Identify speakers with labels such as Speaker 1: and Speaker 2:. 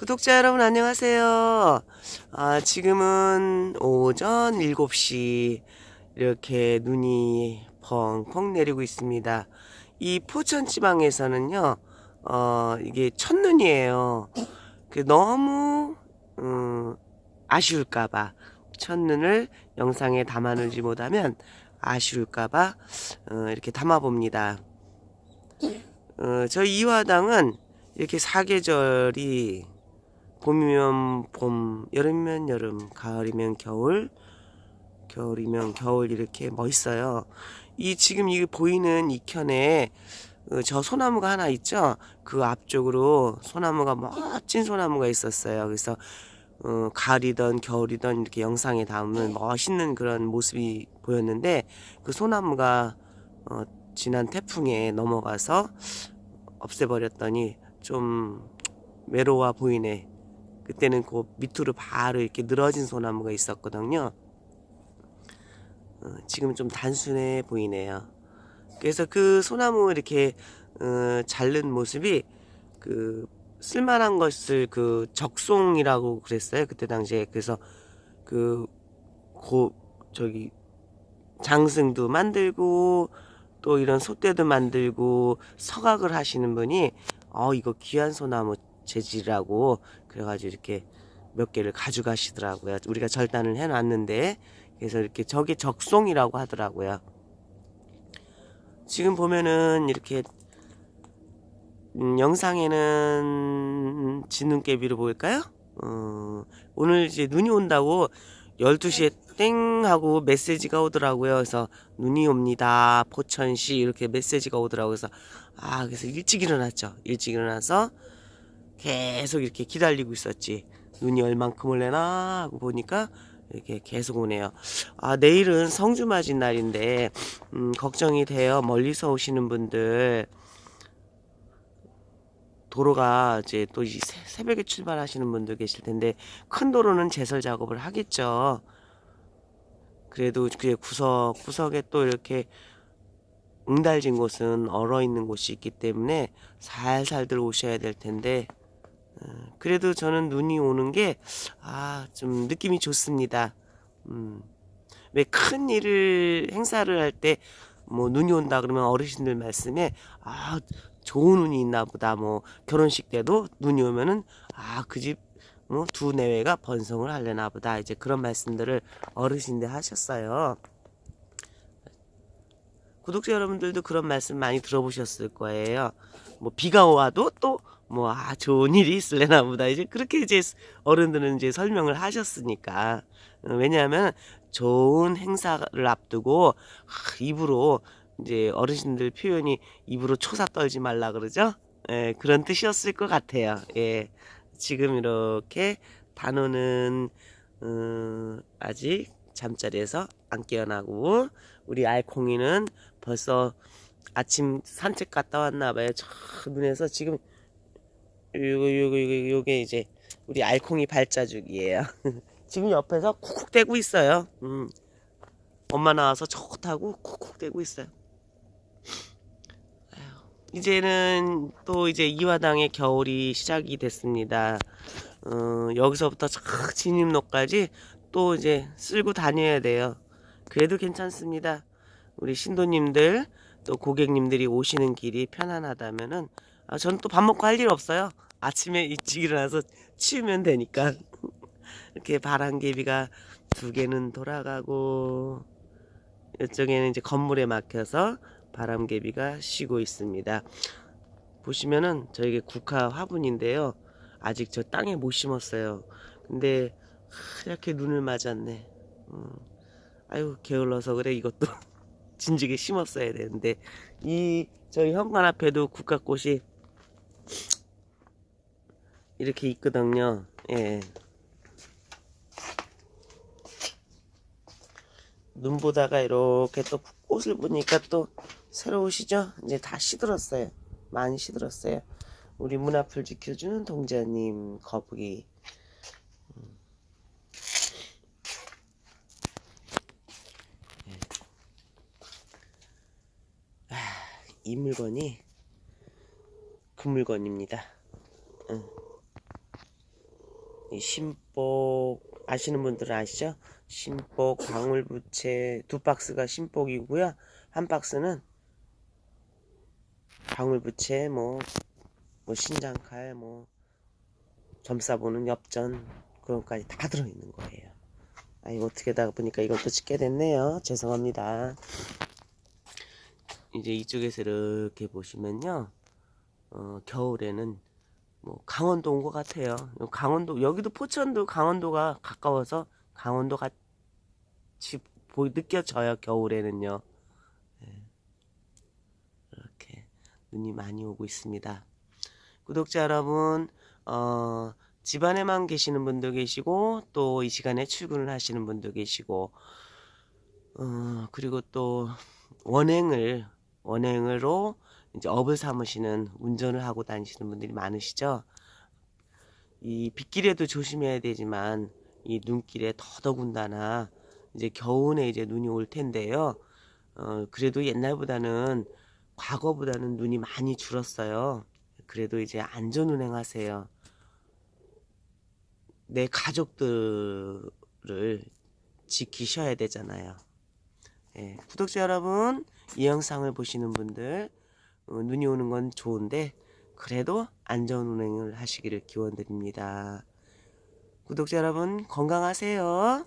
Speaker 1: 구독자 여러분 안녕하세요. 아, 지금은 오전 7시 이렇게 눈이 펑펑 내리고 있습니다. 이 포천 지방에서는요. 어, 이게 첫눈이에요. 그 너무 음, 아쉬울까 봐 첫눈을 영상에 담아놓지 못하면 아쉬울까 봐 어, 이렇게 담아 봅니다. 어, 저희 이화당은 이렇게 사계절이 봄이면 봄, 여름이면 여름, 가을이면 겨울, 겨울이면 겨울 이렇게 멋있어요. 이 지금 이 보이는 이 켠에 어, 저 소나무가 하나 있죠. 그 앞쪽으로 소나무가 멋진 소나무가 있었어요. 그래서 어, 가을이던 겨울이던 이렇게 영상에 담으면 멋있는 그런 모습이 보였는데 그 소나무가 어, 지난 태풍에 넘어가서 없애버렸더니 좀 외로워 보이네. 그때는 그 밑으로 바로 이렇게 늘어진 소나무가 있었거든요. 어, 지금 좀 단순해 보이네요. 그래서 그 소나무 이렇게 어, 자른 모습이 그 쓸만한 것을 그 적송이라고 그랬어요. 그때 당시에 그래서 그 고 저기 장승도 만들고 또 이런 솥대도 만들고 서각을 하시는 분이 어 이거 귀한 소나무 재질이라고 그래가지고 이렇게 몇 개를 가져가시더라고요. 우리가 절단을 해놨는데 그래서 이렇게 저게 적송이라고 하더라고요. 지금 보면은 이렇게 음, 영상에는 진눈깨비로 보일까요? 어, 오늘 이제 눈이 온다고 12시에 땡 하고 메시지가 오더라고요. 그래서 눈이 옵니다. 포천시 이렇게 메시지가 오더라고요. 그래서 아, 그래서 일찍 일어났죠. 일찍 일어나서 계속 이렇게 기다리고 있었지. 눈이 얼만큼 올래나 하고 보니까 이렇게 계속 오네요. 아, 내일은 성주 맞은 날인데, 음, 걱정이 돼요. 멀리서 오시는 분들. 도로가 이제 또이 새벽에 출발하시는 분들 계실 텐데, 큰 도로는 제설 작업을 하겠죠. 그래도 그 구석, 구석에 또 이렇게 응달진 곳은 얼어 있는 곳이 있기 때문에 살살들 오셔야 될 텐데, 어, 그래도 저는 눈이 오는 게, 아, 좀 느낌이 좋습니다. 음. 왜 큰 일을, 행사를 할 때, 뭐, 눈이 온다 그러면 어르신들 말씀에, 아, 좋은 운이 있나 보다. 뭐, 결혼식 때도 눈이 오면은, 아, 그 집, 뭐, 두 내외가 번성을 하려나 보다. 이제 그런 말씀들을 어르신들 하셨어요. 구독자 여러분들도 그런 말씀 많이 들어보셨을 거예요. 뭐 비가 와도 또 뭐 아 좋은 일이 있을래나 보다 이제 그렇게 이제 어른들은 이제 설명을 하셨으니까 어, 왜냐하면 좋은 행사를 앞두고 아, 입으로 이제 어르신들 표현이 입으로 초사 떨지 말라 그러죠. 예, 그런 뜻이었을 것 같아요. 예, 지금 이렇게 단어는 어, 아직 잠자리에서 안 깨어나고 우리 알콩이는 벌써 아침 산책 갔다 왔나 봐요. 저 눈에서 지금 요거 요거 요거 요게 이제 우리 알콩이 발자죽이에요. 지금 옆에서 쿡쿡대고 있어요. 음. 엄마 나와서 좋다고 쿡쿡대고 있어요. 이제는 또 이제 이화당의 겨울이 시작이 됐습니다. 어, 여기서부터 쫙 진입로까지 또 이제 쓸고 다녀야 돼요. 그래도 괜찮습니다. 우리 신도님들 또 고객님들이 오시는 길이 편안하다면은 아, 저는 또밥 먹고 할 일 없어요. 아침에 일찍 일어나서 치우면 되니까 이렇게 바람개비가 두 개는 돌아가고 이쪽에는 이제 건물에 막혀서 바람개비가 쉬고 있습니다. 보시면은 저에게 국화 화분인데요. 아직 저 땅에 못 심었어요. 근데 이렇게 눈을 맞았네. 음, 아유 게을러서 그래 이것도 진즉에 심었어야 되는데 이 저희 현관 앞에도 국화꽃이 이렇게 있거든요. 예. 눈 보다가 이렇게 또 꽃을 보니까 또 새로우시죠? 이제 다 시들었어요. 많이 시들었어요. 우리 문 앞을 지켜주는 동자님 거북이. 이 물건이 그 물건입니다. 응. 이 신복 아시는 분들은 아시죠? 신복 방울부채 두 박스가 신복이고요. 한 박스는 방울부채 뭐, 뭐 신장칼 뭐 점사 보는 엽전 그런 것까지 다 들어있는 거예요. 아 이거 어떻게 다 보니까 이것도 찍게 됐네요. 죄송합니다. 이제 이쪽에서 이렇게 보시면요. 어, 겨울에는 뭐 강원도 온 것 같아요. 강원도 여기도 포천도 강원도가 가까워서 강원도 같이 보 느껴져요. 겨울에는요. 네. 이렇게 눈이 많이 오고 있습니다. 구독자 여러분, 어, 집안에만 계시는 분도 계시고 또 이 시간에 출근을 하시는 분도 계시고 어, 그리고 또 원행을 원행으로 이제 업을 삼으시는 운전을 하고 다니시는 분들이 많으시죠. 이 빗길에도 조심해야 되지만 이 눈길에 더더군다나 이제 겨우내 이제 눈이 올 텐데요. 어, 그래도 옛날보다는 과거보다는 눈이 많이 줄었어요. 그래도 이제 안전 운행하세요. 내 가족들을 지키셔야 되잖아요. 예, 구독자 여러분, 이 영상을 보시는 분들, 어, 눈이 오는 건 좋은데, 그래도 안전 운행을 하시기를 기원드립니다. 구독자 여러분, 건강하세요.